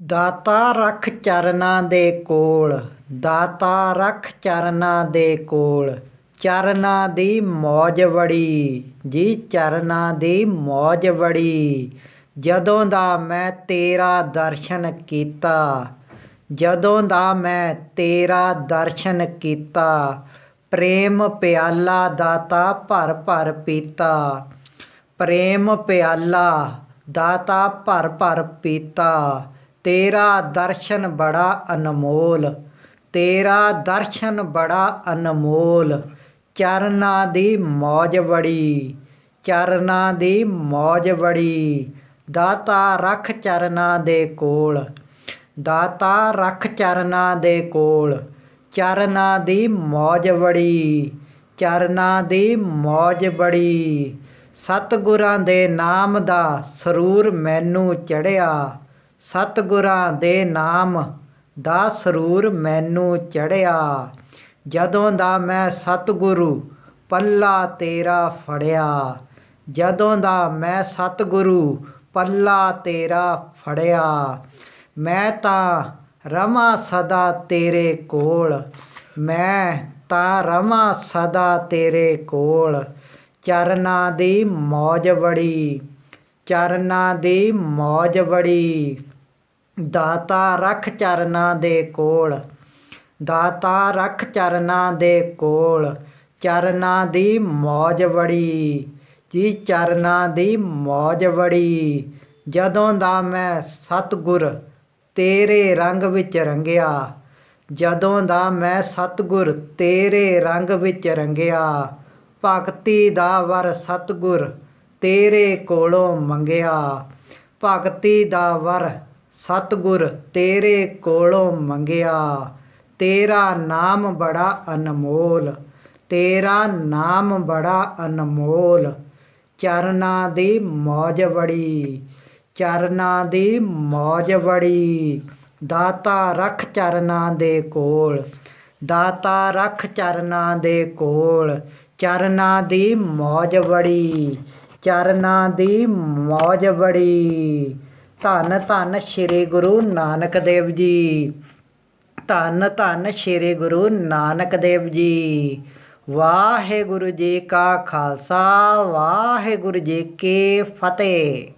ਦਾਤਾ ਰੱਖ ਚਰਨਾਂ ਦੇ ਕੋਲ, ਦਾਤਾ ਰੱਖ ਚਰਨਾਂ ਦੇ ਕੋਲ, ਚਰਨਾਂ ਦੀ ਮੌਜ ਬੜੀ ਜੀ ਚਰਨਾਂ ਦੀ ਮੌਜ ਬੜੀ ਜਦੋਂ ਦਾ ਮੈਂ ਤੇਰਾ ਦਰਸ਼ਨ ਕੀਤਾ, ਜਦੋਂ ਦਾ ਮੈਂ ਤੇਰਾ ਦਰਸ਼ਨ ਕੀਤਾ, ਪ੍ਰੇਮ ਪਿਆਲਾ ਦਾਤਾ ਭਰ ਭਰ ਪੀਤਾ, ਪ੍ਰੇਮ ਪਿਆਲਾ ਦਾਤਾ ਭਰ ਭਰ ਪੀਤਾ ਤੇਰਾ ਦਰਸ਼ਨ ਬੜਾ ਅਨਮੋਲ, ਤੇਰਾ ਦਰਸ਼ਨ ਬੜਾ ਅਨਮੋਲ, ਚਰਨਾਂ ਦੀ ਮੌਜ ਬੜੀ ਚਰਨਾਂ ਦੀ ਮੌਜ ਬੜੀ ਦਾਤਾ ਰੱਖ ਚਰਨਾਂ ਦੇ ਕੋਲ, ਦਾਤਾ ਰੱਖ ਚਰਨਾਂ ਦੇ ਕੋਲ, ਚਰਨਾਂ ਦੀ ਮੌਜ ਬੜੀ ਚਰਨਾਂ ਦੀ ਮੌਜ ਬੜੀ ਸਤਿਗੁਰਾਂ ਦੇ ਨਾਮ ਦਾ ਸਰੂਰ ਮੈਨੂੰ ਚੜਿਆ ਸਤਿਗੁਰਾਂ ਦੇ ਨਾਮ ਦਾ ਸਰੂਰ ਮੈਨੂੰ ਚੜਿਆ ਜਦੋਂ ਦਾ ਮੈਂ ਸਤਿਗੁਰੂ ਪੱਲਾ ਤੇਰਾ ਫੜਿਆ, ਜਦੋਂ ਦਾ ਮੈਂ ਸਤਿਗੁਰੂ ਪੱਲਾ ਤੇਰਾ ਫੜਿਆ, ਮੈਂ ਤਾਂ ਰਵਾਂ ਸਦਾ ਤੇਰੇ ਕੋਲ, ਮੈਂ ਤਾਂ ਰਵਾਂ ਸਦਾ ਤੇਰੇ ਕੋਲ। ਚਰਨਾਂ ਦੀ ਮੌਜ ਬੜੀ ਚਰਨਾਂ ਦੀ ਮੌਜ ਬੜੀ ਦਾਤਾ ਰੱਖ ਚਰਨਾਂ ਦੇ ਕੋਲ। ਦਾਤਾ ਰੱਖ ਚਰਨਾਂ ਦੇ ਕੋਲ। ਚਰਨਾਂ ਦੀ ਮੌਜ ਬੜੀ ਜੀ ਚਰਨਾਂ ਦੀ ਮੌਜ ਬੜੀ ਜਦੋਂ ਦਾ ਮੈਂ ਸਤਿਗੁਰ ਤੇਰੇ ਰੰਗ ਵਿੱਚ ਰੰਗਿਆ। ਜਦੋਂ ਦਾ ਮੈਂ ਸਤਿਗੁਰ ਤੇਰੇ ਰੰਗ ਵਿੱਚ ਰੰਗਿਆ। ਭਗਤੀ ਦਾ ਵਰ ਸਤਿਗੁਰ ਤੇਰੇ ਕੋਲੋਂ ਮੰਗਿਆ। ਭਗਤੀ ਦਾ ਵਰ ਸਤਿਗੁਰ ਤੇਰੇ ਕੋਲੋਂ ਮੰਗਿਆ, ਤੇਰਾ ਨਾਮ ਬੜਾ ਅਨਮੋਲ, ਤੇਰਾ ਨਾਮ ਬੜਾ ਅਨਮੋਲ। ਚਰਨਾਂ ਦੀ ਮੌਜ ਬੜੀ ਚਰਨਾਂ ਦੀ ਮੌਜ ਬੜੀ ਦਾਤਾ ਰੱਖ ਚਰਨਾਂ ਦੇ ਕੋਲ, ਦਾਤਾ ਰੱਖ ਚਰਨਾਂ ਦੇ ਕੋਲ। ਚਰਨਾਂ ਦੀ ਮੌਜ ਬੜੀ ਚਰਨਾਂ ਦੀ ਮੌਜ ਬੜੀ ਧੰਨ ਧੰਨ ਸ੍ਰੀ ਗੁਰੂ ਨਾਨਕ ਦੇਵ ਜੀ। ਧੰਨ ਧੰਨ ਸ੍ਰੀ ਗੁਰੂ ਨਾਨਕ ਦੇਵ ਜੀ। ਵਾਹਿਗੁਰੂ ਜੀ ਕਾ ਖਾਲਸਾ, ਵਾਹਿਗੁਰੂ ਜੀ ਕੀ ਫਤਿਹ।